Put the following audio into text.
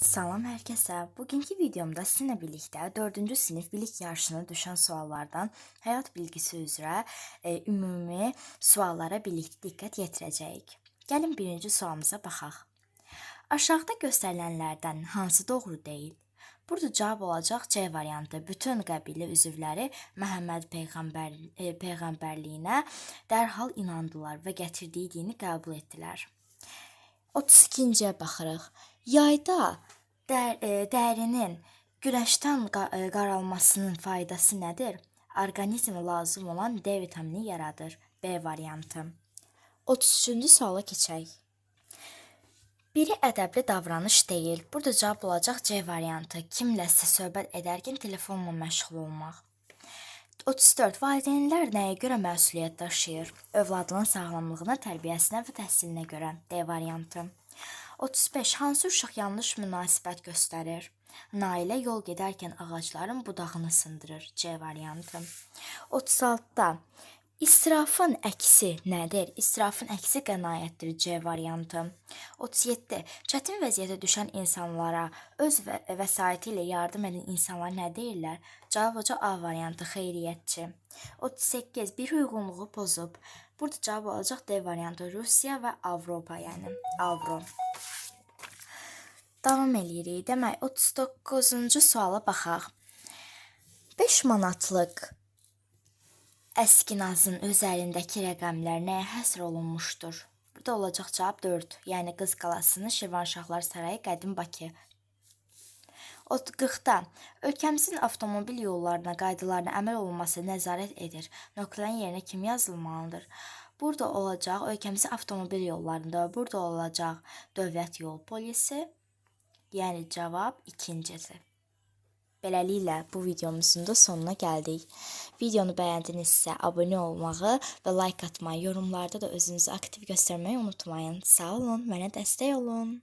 Salam hər kəsə. Bugünkü videomda sizinlə birlikdə 4-cü sinif bilik yarışına düşən suallardan həyat bilgisi üzrə e, ümumi suallara birlikdə diqqət yetirəcəyik. Gəlin birinci sualımıza baxaq. Aşağıda göstərilənlərdən hansı doğru deyil? Burada cavab olacaq C variantı. Bütün qəbilə üzvləri Məhəmməd peyğəmbər e, peyğəmbərliyinə dərhal inandılar və gətirdiyi dini qəbul etdilər. 32-ciyə baxırıq. Yayda dər, e, dərinin günəşdən e, qaralmasının faydası nədir? Orqanizmə lazım olan D vitamini yaradır. B variantı. 33-cü suala keçək. Biri ədəbli davranış deyil. Burada cavab olacaq C variantı. Kimləsə söhbət edərkən telefonla məşğul olmaq. 34. Valideynlər nəyə görə məsuliyyət daşıyır? Övladının sağlamlığına, tərbiyəsinə və təhsilinə görə. D variantı. 35. Hansı uşaq yanlış münasibət göstərir? Nailə yol gedərkən ağacların budağını sındırır. C variantı. 36-da İsrafın əksi nədir? İsrafın əksi qənaətdir. C variantı. 37. Çətin vəziyyətə düşən insanlara öz və vəsaiti ilə yardım edən insanlar nə deyirlər? Cavab olacaq A variantı, xeyriyyətçi. 38. Bir uyğunluğu pozub. Burada cavab olacaq D variantı, Rusiya və Avropa, yəni Avro. Davam eləyirik. Demək 39-cu suala baxaq. 5 manatlıq əskinazın üzərindəki rəqəmlər nəyə həsr olunmuşdur? Burada olacaq cavab 4. Yəni Qız qalasını Şirvanşahlar Sarayı Qədim Bakı. 40-da ölkəmizin avtomobil yollarına, qaydalarına əməl olunması nəzarət edir. Nöqtələrin yerinə kim yazılmalıdır? Burada olacaq ölkəmizin avtomobil yollarında, burada olacaq dövlət yol polisi. Yəni cavab ikincisi. Beləliklə bu videomuzun da sonuna gəldik. Videonu bəyəndinizsə abunə olmağı və like atmayı, yorumlarda da özünüzü aktiv göstərməyi unutmayın. Sağ olun, mənə dəstək olun.